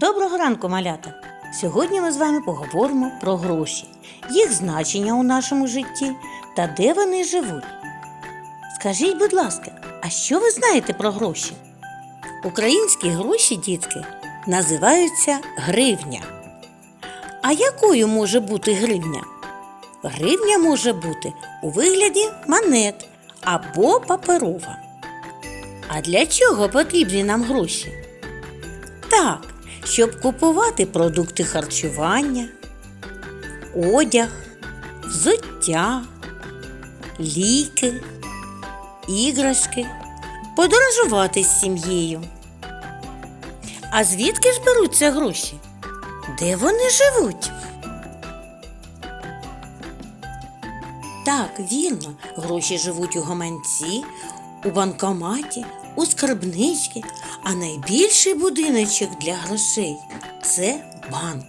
Доброго ранку, малята! Сьогодні ми з вами поговоримо про гроші, їх значення у нашому житті та де вони живуть. Скажіть, будь ласка, а що ви знаєте про гроші? Українські гроші, дітки, називаються гривня. А якою може бути гривня? Гривня може бути у вигляді монет або паперова. А для чого потрібні нам гроші? Так, щоб купувати продукти харчування, одяг, взуття, ліки, іграшки, подорожувати з сім'єю. А звідки ж беруться гроші? Де вони живуть? Так, вірно, гроші живуть у гаманці, у банкоматі, у скарбнички, а найбільший будиночок для грошей це банк.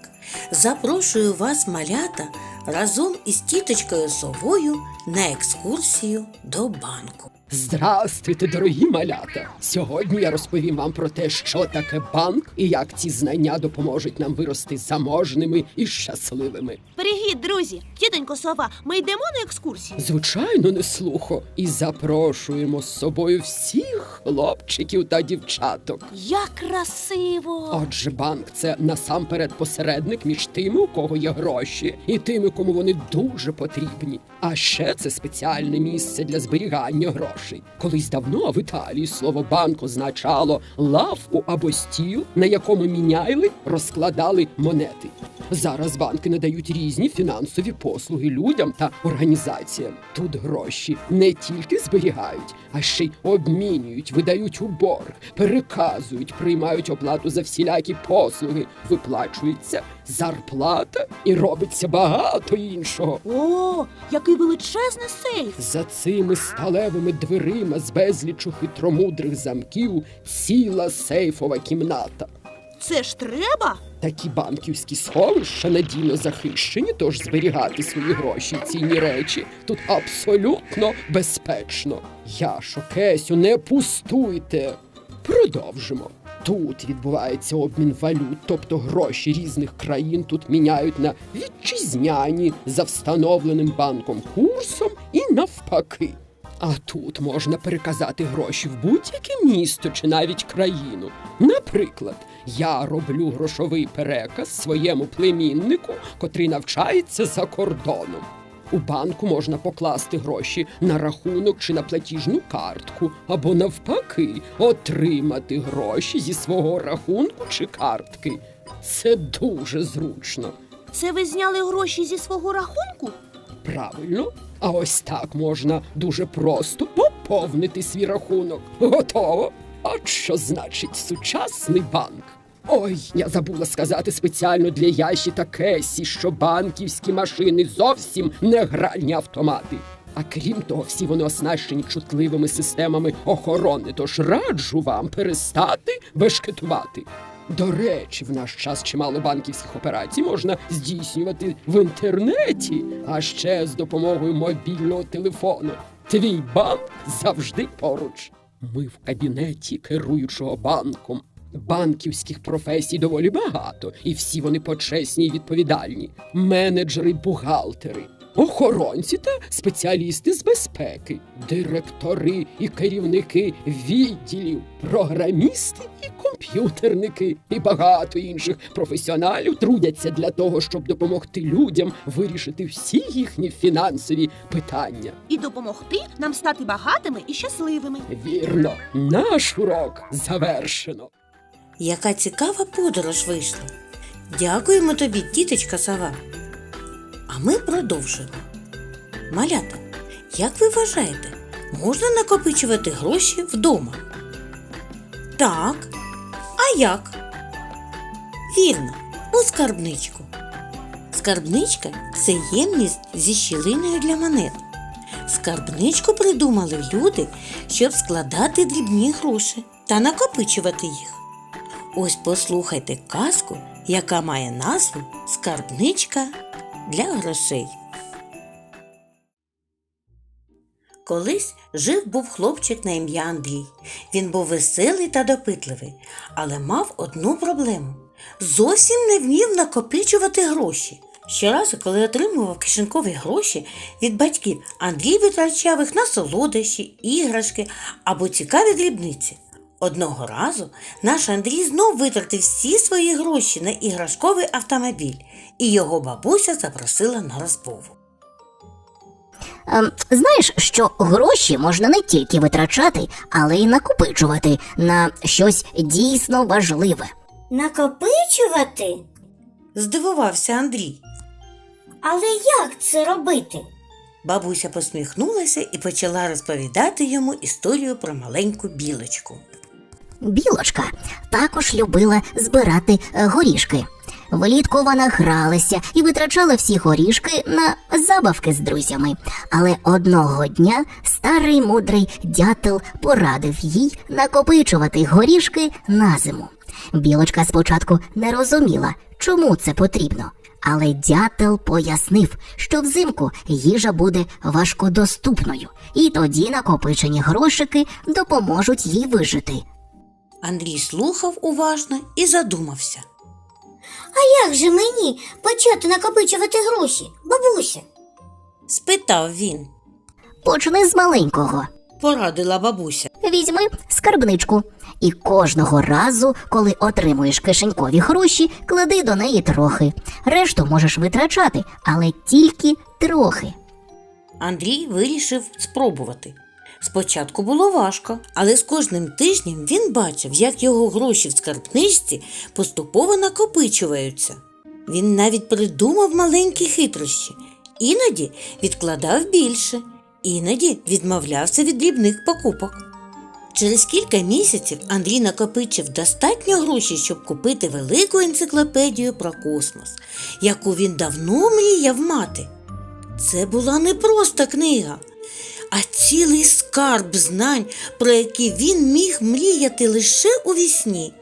Запрошую вас, малята, разом із тіточкою совою на екскурсію до банку. Здрастуйте, дорогі малята! Сьогодні я розповім вам про те, що таке банк і як ці знання допоможуть нам вирости заможними і щасливими. Привіт, друзі! Тітонько сова, ми йдемо на екскурсію. Звичайно, не слухо, і запрошуємо з собою всіх хлопчиків та дівчаток. Як красиво! Отже, банк це насамперед посередник між тими, у кого є гроші, і тими, кому вони дуже потрібні. А ще це спеціальне місце для зберігання грошей. Колись давно в Італії слово банк означало лавку або стіл, на якому міняли, розкладали монети. Зараз банки надають різні фінансові послуги людям та організаціям. Тут гроші не тільки зберігають, а ще й обмінюють, видають у борг, переказують, приймають оплату за всілякі послуги, виплачується зарплата і робиться багато іншого. О, який величезний сейф! За цими сталевими дверима з безлічу хитромудрих замків ціла сейфова кімната. Це ж треба? Такі банківські сховища надійно захищені, тож зберігати свої гроші і цінні речі тут абсолютно безпечно. Яшо, Кесю, не пустуйте. Продовжимо. Тут відбувається обмін валют, тобто гроші різних країн тут міняють на вітчизняні за встановленим банком курсом і навпаки. А тут можна переказати гроші в будь-яке місто чи навіть країну. Наприклад, я роблю грошовий переказ своєму племіннику, котрий навчається за кордоном. У банку можна покласти гроші на рахунок чи на платіжну картку, або навпаки, отримати гроші зі свого рахунку чи картки. Це дуже зручно. Це ви зняли гроші зі свого рахунку? Правильно. А ось так можна дуже просто поповнити свій рахунок. Готово. От що значить сучасний банк. Ой, я забула сказати спеціально для Яші та Кесі, що банківські машини зовсім не гральні автомати. А крім того, всі вони оснащені чутливими системами охорони, тож раджу вам перестати бешкетувати. До речі, в наш час чимало банківських операцій можна здійснювати в інтернеті, а ще з допомогою мобільного телефону. Твій банк завжди поруч. Ми в кабінеті керуючого банком. Банківських професій доволі багато, і всі вони почесні і відповідальні: менеджери, бухгалтери, охоронці та спеціалісти з безпеки, директори і керівники відділів, програмісти і комп'ютерники, і багато інших професіоналів трудяться для того, щоб допомогти людям вирішити всі їхні фінансові питання. І допомогти нам стати багатими і щасливими. Вірно, наш урок завершено. Яка цікава подорож вийшла. Дякуємо тобі, тіточка сова. А ми продовжуємо. Малята, як ви вважаєте, можна накопичувати гроші вдома? Так. А як? Вірно, у скарбничку. Скарбничка це ємність зі щілиною для монет. Скарбничку придумали люди, щоб складати дрібні гроші та накопичувати їх. Ось послухайте казку, яка має назву Скарбничка для грошей. Колись жив був хлопчик на ім'я Андрій. Він був веселий та допитливий, але мав одну проблему. зовсім не вмів накопичувати гроші. Щоразу, коли отримував кишенькові гроші від батьків, Андрій витрачав їх на солодощі, іграшки або цікаві дрібниці. Одного разу наш Андрій знов витратив всі свої гроші на іграшковий автомобіль, і його бабуся запросила на розмову. Ем, знаєш, що гроші можна не тільки витрачати, але й накопичувати на щось дійсно важливе. Накопичувати? Здивувався Андрій. Але як це робити? Бабуся посміхнулася і почала розповідати йому історію про маленьку білочку. Білочка також любила збирати е, горішки. Влітку вона гралася і витрачала всі горішки на забавки з друзями. Але одного дня старий мудрий дятел порадив їй накопичувати горішки на зиму. Білочка спочатку не розуміла, чому це потрібно. Але дятел пояснив, що взимку їжа буде важкодоступною, і тоді накопичені грошики допоможуть їй вижити. Андрій слухав уважно і задумався. А як же мені почати накопичувати гроші, бабуся? Спитав він, Почни з маленького. порадила бабуся. Візьми скарбничку. І кожного разу, коли отримуєш кишенькові гроші, клади до неї трохи. Решту можеш витрачати, але тільки трохи. Андрій вирішив спробувати. Спочатку було важко, але з кожним тижнем він бачив, як його гроші в скарбничці поступово накопичуються. Він навіть придумав маленькі хитрощі. Іноді відкладав більше, іноді відмовлявся від дрібних покупок. Через кілька місяців Андрій накопичив достатньо грошей, щоб купити велику енциклопедію про космос, яку він давно мріяв мати. Це була не просто книга, а цілий скарб знань, про які він міг мріяти лише у вісні.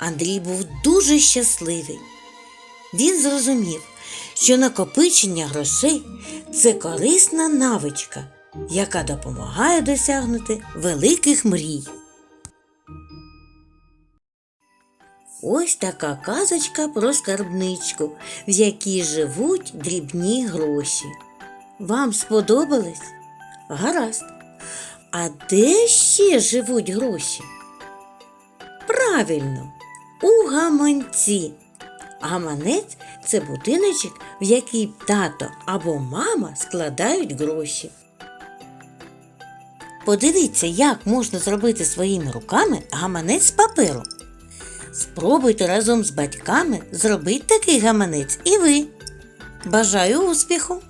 Андрій був дуже щасливий. Він зрозумів, що накопичення грошей це корисна навичка, яка допомагає досягнути великих мрій. Ось така казочка про скарбничку, в якій живуть дрібні гроші. Вам сподобалось? Гаразд. А де ще живуть гроші? Правильно, у гаманці. Гаманець це будиночок, в який тато або мама складають гроші. Подивіться, як можна зробити своїми руками гаманець з паперу. Спробуйте разом з батьками зробити такий гаманець і ви. Бажаю успіху!